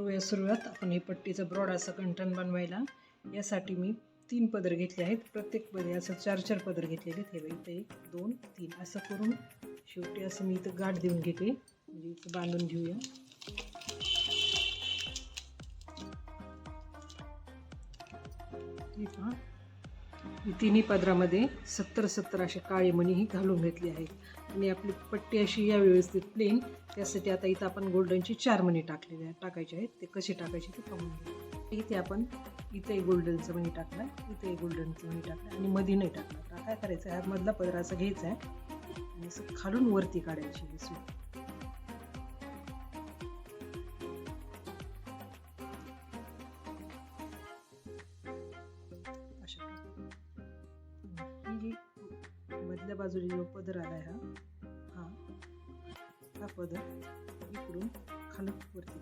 करूया सुरुवात. आपण हे पट्टीचं ब्रॉड असं कंठण बनवायला. यासाठी मी तीन पदर घेतले आहेत. प्रत्येक पदर असं चार चार पदर घेतलेले हे बघा इथं एक दोन तीन. असं करून शेवटी असं मी इथं गाठ देऊन घेते. म्हणजे इथं बांधून घेऊया. हे पहा. तिन्ही पदरामध्ये सत्तर सत्तर अशा काळे मणीही घालून घेतली आहेत. आणि आपली पट्टी अशी या व्यवस्थित प्लेन त्यासाठी आता इथं आपण गोल्डनची चार मणी टाकलेले आहेत. टाकायचे आहेत. ते कसे टाकायचे ते पाहून इथे आपण इथे गोल्डनचं मणी टाकलं इथे गोल्डनचं मणी टाकलं आणि मध्ये नाही टाकलं काय करायचं आहे? मधला पदर असा घ्यायचा आहे. आणि असं खालून वरती काढायची ही बाजूला जो पदर आलाय हा हा हा पदर इकडून खालून वरती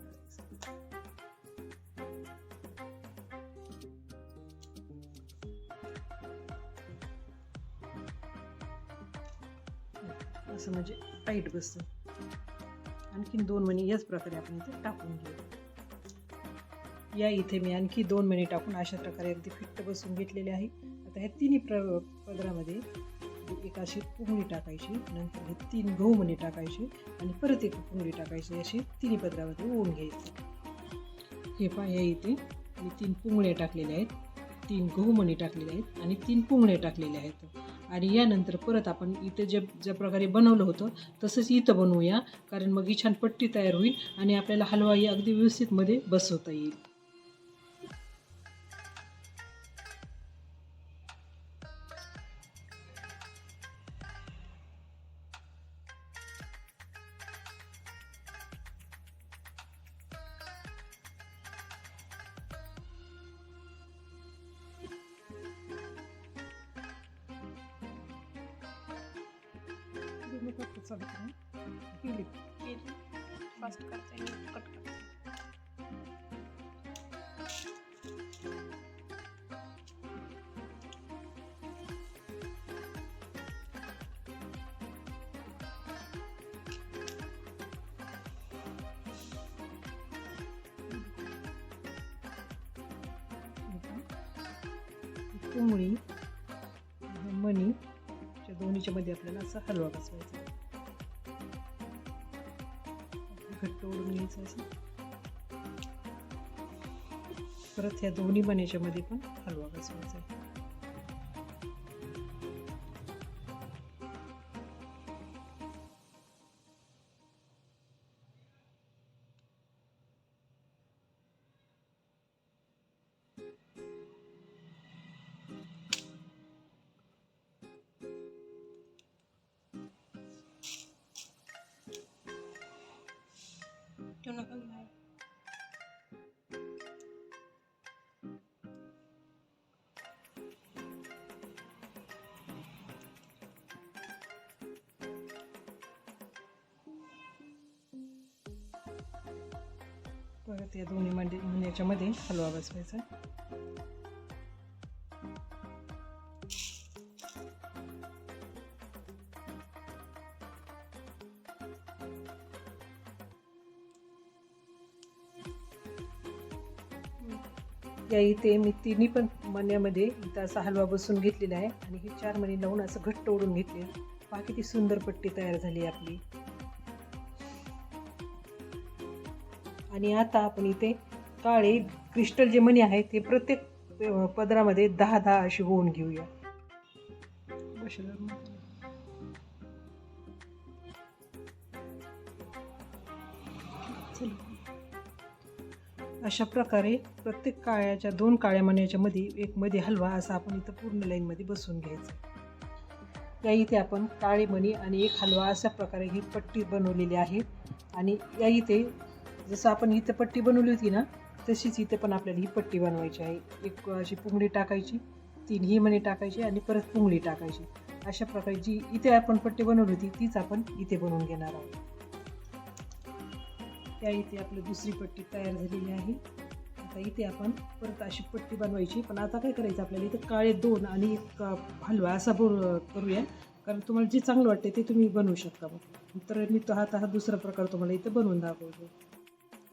असं म्हणजे टाईट बसतं. आणखीन दोन महिने याच प्रकारे आपण इथे टाकून घेऊ. या इथे मी आणखी दोन महिने टाकून अशा प्रकारे अगदी फिट्ट बसून घेतलेले आहे आता ह्या तिन्ही प्र पदरामध्ये एक अशी पुंगळी टाकायची नंतर हे तीन गहू म्हणे टाकायचे आणि परत एक पुंगळी टाकायची अशी तिन्ही पदरामध्ये ओवून घ्यायची. हे पहा या इथे मी तीन पुंगळे टाकलेले आहेत. तीन गहू म्हणे टाकलेले आहेत आणि तीन पुंगळे टाकलेले आहेत. आणि यानंतर परत आपण इथं जे ज्या प्रकारे बनवलं होतं तसंच इथं बनवूया कारण मग ही छान पट्टी तयार होईल आणि आपल्याला हलवाई अगदी व्यवस्थितमध्ये बसवता येईल. फास्ट करता येईल कट करता. कोंबडी मणी दोन्हीच्या मध्ये आपल्याला असं हलवा बसवायचा घट्ट ओढून घ्यायचं असं परत ह्या दोन्ही मण्याच्या पण हलवा बसवायचा आहे. परत या दोन्ही मध्ये मण्याच्या हलवा बसवायचा. या इथे मी तिन्ही पण मण्यामध्ये इथं असा हलवा बसून घेतलेला आहे. आणि हे चार मणी लावून असं घट्ट ओढून घेतले. पहा किती सुंदर पट्टी तयार झाली आपली. आणि आता आपण इथे काळे क्रिस्टल जे मणी आहेत ते प्रत्येक पदरामध्ये दहा दहा अशी होऊन घेऊया. अशा प्रकारे प्रत्येक काळ्याच्या दोन काळ्या मण्याच्या मध्ये एक मध्ये हलवा असा आपण इथं पूर्ण लाईनमध्ये बसवून घ्यायचं. या इथे आपण काळे मणी आणि एक हलवा अशा प्रकारे ही पट्टी बनवलेली आहे. आणि या इथे जसं आपण इथं पट्टी बनवली होती ना तशीच इथे पण आपल्याला ही पट्टी बनवायची आहे. एक अशी पुंगडी टाकायची तीन ही मणी टाकायची आणि परत पुंगडी टाकायची. अशा प्रकारे जी इथे आपण पट्टी बनवली होती तीच आपण इथे बनवून घेणार आहोत. त्या इथे आपली दुसरी पट्टी तयार झालेली आहे. आता इथे आपण परत अशी पट्टी बनवायची. पण आता काय करायचं आपल्याला इथं काळे दोन आणि एक हलवा असा बोल करूया. कारण तुम्हाला जे चांगलं वाटते ते तुम्ही बनवू शकता मग. तर मी तो हा आता हा दुसरा प्रकार तुम्हाला इथं बनवून दाखवतो.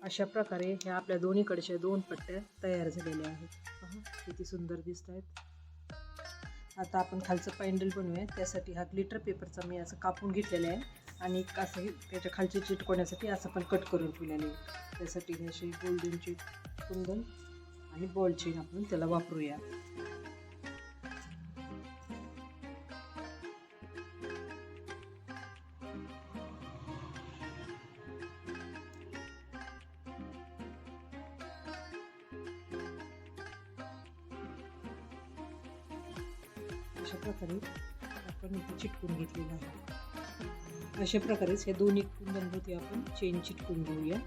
अशा प्रकारे ह्या आपल्या दोन्हीकडच्या दोन पट्ट्या तयार झालेल्या आहेत. पहा किती सुंदर दिसत आहेत. आता आपण खालचं पॅन्डल बनवूया. त्यासाठी हा ग्लिटर पेपरचा मी असं कापून घेतलेला आहे. आणि असं त्याच्या खालचे चिटकवण्यासाठी असं पण कट करून ठेवलेलं आहे. त्यासाठी हे अशी गोल्डनची कुंदन आणि बॉल चेन आपण त्याला वापरूया. अशा प्रकारे आपण इथे चिटकून घेतलेलं आहे. अशा प्रकारेच हे दोन्ही कुंदनभोवती आपण चेन चिटकून घेऊया.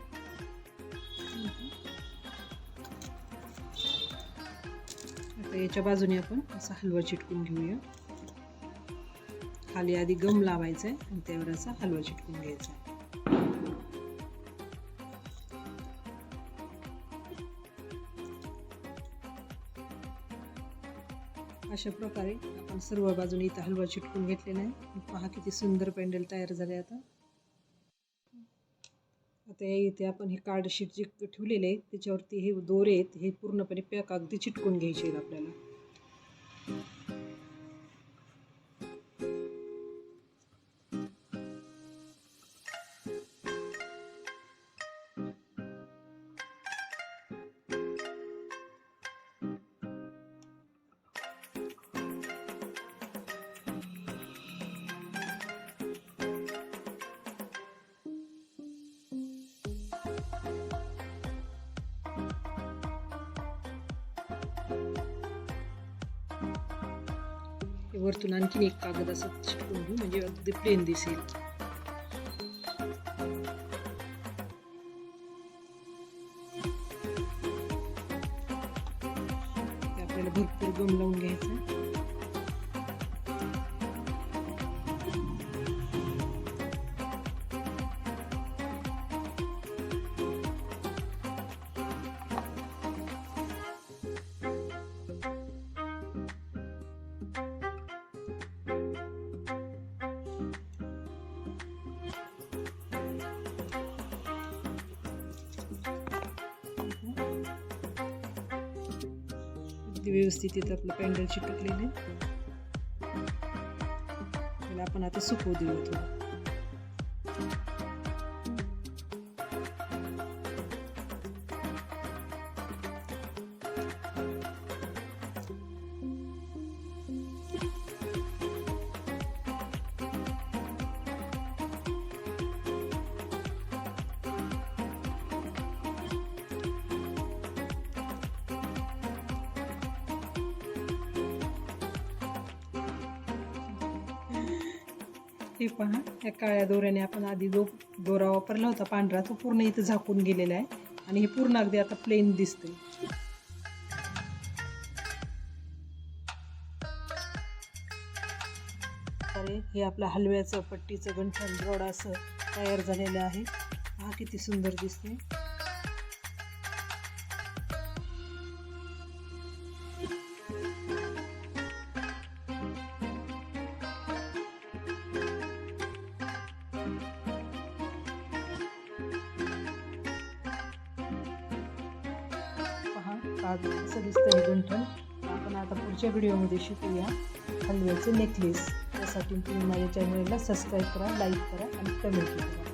आता याच्या बाजूने आपण असा हलवा चिटकून घेऊया. खाली आधी गम लावायचा आहे आणि त्यावर असा हलवा चिटकून घ्यायचा आहे. अशा प्रकारे आपण सर्व बाजूने इथं हलवा चिटकून घेतलेला आहे. पहा किती सुंदर पॅन्डल तयार झाले आता. आता इथे आपण हे कार्डशीट जे ठेवलेले आहे त्याच्यावरती हे दोरे आहेत हे पूर्णपणे पॅक अगदी चिटकून घ्यायचे आहेत आपल्याला. वरतून आणखीन एक कागद असं चिटकून घेऊ म्हणजे अगदी प्लेन दिसेल. किती व्यवस्थित इथं आपलं पॅन्डल चिटकलेलं आहे त्याला आपण आता सुकवू देऊ थोडं. हे पहा या काळ्या दोऱ्याने आपण आधी जो दोरा वापरला होता पांढरा तो पूर्ण इथं झाकून गेलेला आहे. आणि हे पूर्ण अगदी आता प्लेन दिसतंय. अरे हे आपलं हलव्याचं पट्टीचं गंठण रोड असं तयार झालेलं आहे. हा किती सुंदर दिसते आज असं दिसतं हे गुंठण आपण आता पुढच्या व्हिडिओमध्ये शिकूया हलव्याचे नेकलेस त्यासाठी तुम्ही माझ्या चॅनलला सबस्क्राईब करा लाईक करा आणि कमेंट करा.